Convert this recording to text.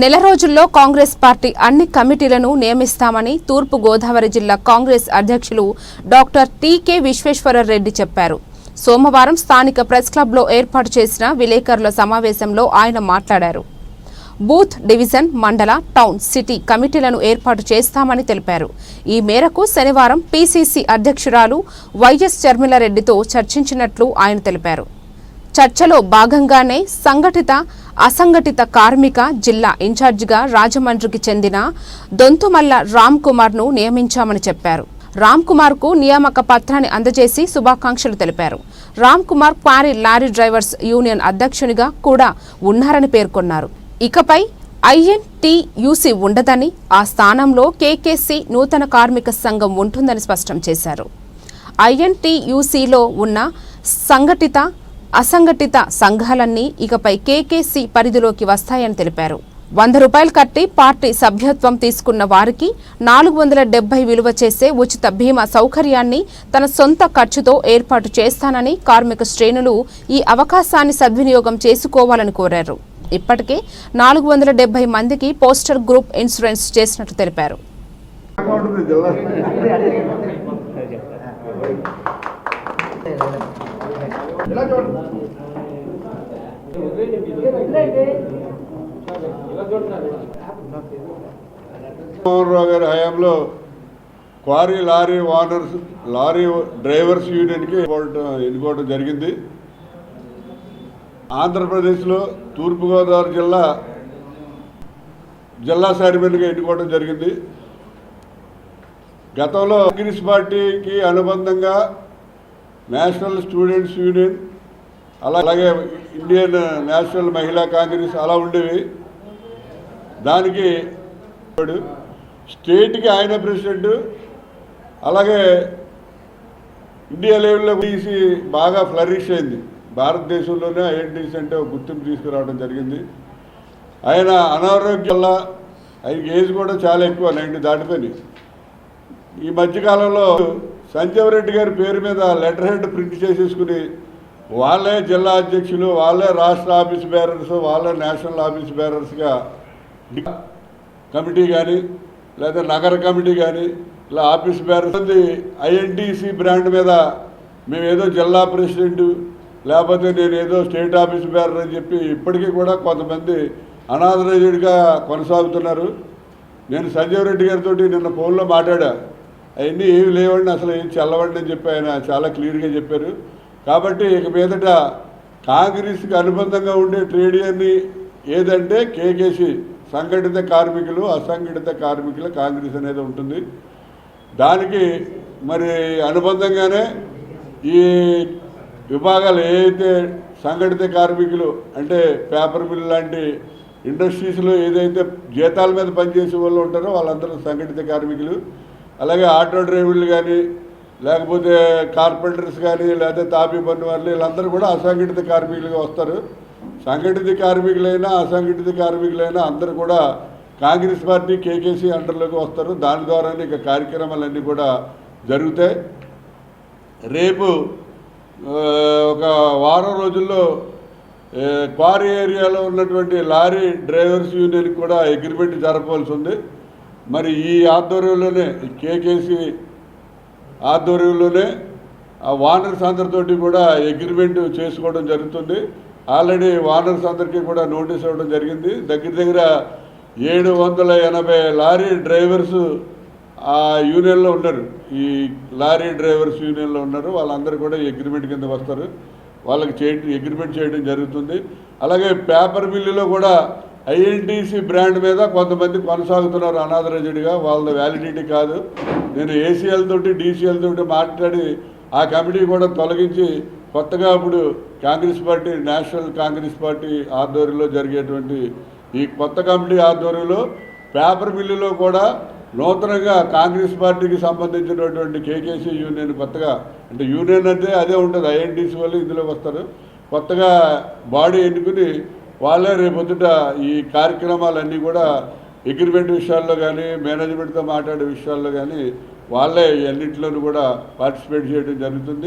నెల రోజుల్లో కాంగ్రెస్ పార్టీ అన్ని కమిటీలను నియమిస్తామని తూర్పు గోదావరి జిల్లా కాంగ్రెస్ అధ్యక్షులు డాక్టర్ టీకే విశ్వేశ్వరరెడ్డి చెప్పారు. సోమవారం స్థానిక ప్రెస్ క్లబ్లో ఏర్పాటు చేసిన విలేకరుల సమావేశంలో ఆయన మాట్లాడారు. బూత్ డివిజన్ మండల టౌన్ సిటీ కమిటీలను ఏర్పాటు చేస్తామని తెలిపారు. ఈ మేరకు శనివారం పీసీసీ అధ్యక్షురాలు వైఎస్ చర్మిలారెడ్డితో చర్చించినట్లు ఆయన తెలిపారు. చర్చలో భాగంగానే సంఘటిత అసంఘటిత కార్మిక జిల్లా ఇన్ఛార్జిగా రాజమండ్రికి చెందిన దొంతుమల్ల రామ్ కుమార్ను నియమించామని చెప్పారు. రామ్ కుమార్కు నియామక పత్రాన్ని అందజేసి శుభాకాంక్షలు తెలిపారు. Ram Kumar quarry lorry drivers union అధ్యక్షునిగా కూడా ఉన్నారని పేర్కొన్నారు. ఇకపై ఐఎన్టీయూసీ ఉండదని ఆ స్థానంలో కేకేసీ నూతన కార్మిక సంఘం ఉంటుందని స్పష్టం చేశారు. ఐఎన్టీయూసీలో ఉన్న సంఘటిత అసంఘటిత సంఘాలన్నీ ఇకపై కేకేసీ పరిధిలోకి వస్తాయని తెలిపారు. వంద రూపాయలు కట్టి పార్టీ సభ్యత్వం తీసుకున్న వారికి నాలుగు వందల డెబ్బై విలువ చేసే ఉచిత బీమా సౌకర్యాన్ని తన సొంత ఖర్చుతో ఏర్పాటు చేస్తానని కార్మిక శ్రేణులు ఈ అవకాశాన్ని సద్వినియోగం చేసుకోవాలని కోరారు. ఇప్పటికే నాలుగు వందల డెబ్బై మందికి పోస్టర్ గ్రూప్ ఇన్సూరెన్స్ చేసినట్లు తెలిపారు. రావు గారి హయాంలో quarry lorry owners lorry drivers యూనియన్కి ఎన్నుకోవడం జరిగింది. ఆంధ్రప్రదేశ్లో తూర్పుగోదావరి జిల్లా జిల్లా చైర్మన్గా ఎన్నుకోవడం జరిగింది. గతంలో కాంగ్రెస్ పార్టీకి అనుబంధంగా నేషనల్ స్టూడెంట్స్ యూనియన్ అలాగే ఇండియన్ నేషనల్ మహిళా కాంగ్రెస్ అలా ఉండేవి. దానికి స్టేట్కి ఆయన ప్రెసిడెంట్ అలాగే ఇండియా లెవెల్లో తీసి బాగా ఫ్లరిష్ అయింది. భారతదేశంలోనే ఐఎన్టీసీ అంటే ఒక గుర్తింపు తీసుకురావడం జరిగింది. ఆయన అనారోగ్యం వల్ల ఆయనకి ఏజ్ కూడా చాలా ఎక్కువ నైన్టీ దాటిపోయినాయి. ఈ మధ్యకాలంలో సంజీవరెడ్డి గారి పేరు మీద లెటర్ హెడ్ ప్రింట్ చేసేసుకుని వాళ్ళే జిల్లా అధ్యక్షులు వాళ్ళే రాష్ట్ర ఆఫీస్ బేరర్స్ వాళ్ళే నేషనల్ ఆఫీస్ బేరర్స్గా కమిటీ కానీ లేదా నగర కమిటీ కానీ ఇలా ఆఫీస్ బేరర్స్ ఐఎన్టీసీ బ్రాండ్ మీద మేము ఏదో జిల్లా ప్రెసిడెంట్ లేకపోతే నేను ఏదో స్టేట్ ఆఫీస్ బేరర్ అని చెప్పి ఇప్పటికీ కూడా కొంతమంది అనాథరైజ్డ్గా కొనసాగుతున్నారు. నేను సంజీవ్ రెడ్డి గారితో నిన్న ఫోన్లో మాట్లాడా అవన్నీ ఏమి లేవండి అసలు ఏం చల్లవండి అని చెప్పి ఆయన చాలా క్లియర్గా చెప్పారు. కాబట్టి ఇక మీదట కాంగ్రెస్కి అనుబంధంగా ఉండే ట్రేడ్ యూనియన్ ఏదంటే కేకేసి సంఘటిత కార్మికులు అసంఘటిత కార్మికుల కాంగ్రెస్ అనేది ఉంటుంది. దానికి మరి అనుబంధంగానే ఈ విభాగాలు ఏదైతే సంఘటిత కార్మికులు అంటే పేపర్ మిల్ లాంటి ఇండస్ట్రీస్లో ఏదైతే జీతాల మీద పనిచేసే వాళ్ళు ఉంటారో వాళ్ళందరూ సంఘటిత కార్మికులు. అలాగే ఆటో డ్రైవర్లు కానీ లేకపోతే కార్పెంటర్స్ కానీ లేకపోతే తాపీ పన్ను వాళ్ళు వీళ్ళందరూ కూడా అసంఘటిత కార్మికులుగా వస్తారు. సంఘటిత కార్మికులైనా అసంఘటిత కార్మికులైనా అందరూ కూడా కాంగ్రెస్ పార్టీ కేకేసీ అండర్లోకి వస్తారు. దాని ద్వారానే ఇక కార్యక్రమాలన్నీ కూడా జరుగుతాయి. రేపు ఒక వారం రోజుల్లో క్వారీ ఏరియాలో ఉన్నటువంటి లారీ డ్రైవర్స్ యూనియన్కి కూడా అగ్రిమెంట్ జరపవలసి ఉంది. మరి ఈ ఆధ్వర్యంలోనే కేకేసి ఆధ్వర్యంలోనే ఆ వానర్స్ అందరితోటి కూడా అగ్రిమెంట్ చేసుకోవడం జరుగుతుంది. ఆల్రెడీ వానర్స్ అందరికీ కూడా నోటీస్ ఇవ్వడం జరిగింది. దగ్గర దగ్గర ఏడు వందల ఎనభై లారీ డ్రైవర్స్ ఆ యూనియన్లో ఉన్నారు. ఈ లారీ డ్రైవర్స్ యూనియన్లో ఉన్నారు. వాళ్ళందరూ కూడా అగ్రిమెంట్ కింద వస్తారు. వాళ్ళకి చేయడం అగ్రిమెంట్ చేయడం జరుగుతుంది. అలాగే పేపర్ మిల్లులో కూడా ఐఎన్టీసీ బ్రాండ్ మీద కొంతమంది కొనసాగుతున్నారు అనాథరజుడిగా వాళ్ళ వ్యాలిడిటీ కాదు. నేను ఏసీఎల్ తోటి డీసీఎల్ తోటి మాట్లాడి ఆ కమిటీ కూడా తొలగించి కొత్తగా ఇప్పుడు Congress party national Congress party ఆధ్వర్యంలో జరిగేటువంటి ఈ కొత్త కమిటీ ఆధ్వర్యంలో పేపర్ మిల్లులో కూడా నూతనంగా కాంగ్రెస్ పార్టీకి సంబంధించినటువంటి కేకేసీ యూనియన్ కొత్తగా అంటే యూనియన్ అంటే అదే ఉంటుంది. ఐఎన్టీసీ వాళ్ళు ఇందులోకి వస్తారు. కొత్తగా బాడీ ఎన్నుకుని వాళ్ళే రేపొద్దుట ఈ కార్యక్రమాలన్నీ కూడా అగ్రిమెంట్ విషయాల్లో కానీ మేనేజ్మెంట్తో మాట్లాడే విషయాల్లో కానీ వాళ్ళే అన్నింటిలోనూ కూడా పార్టిసిపేట్ చేయడం జరుగుతుంది.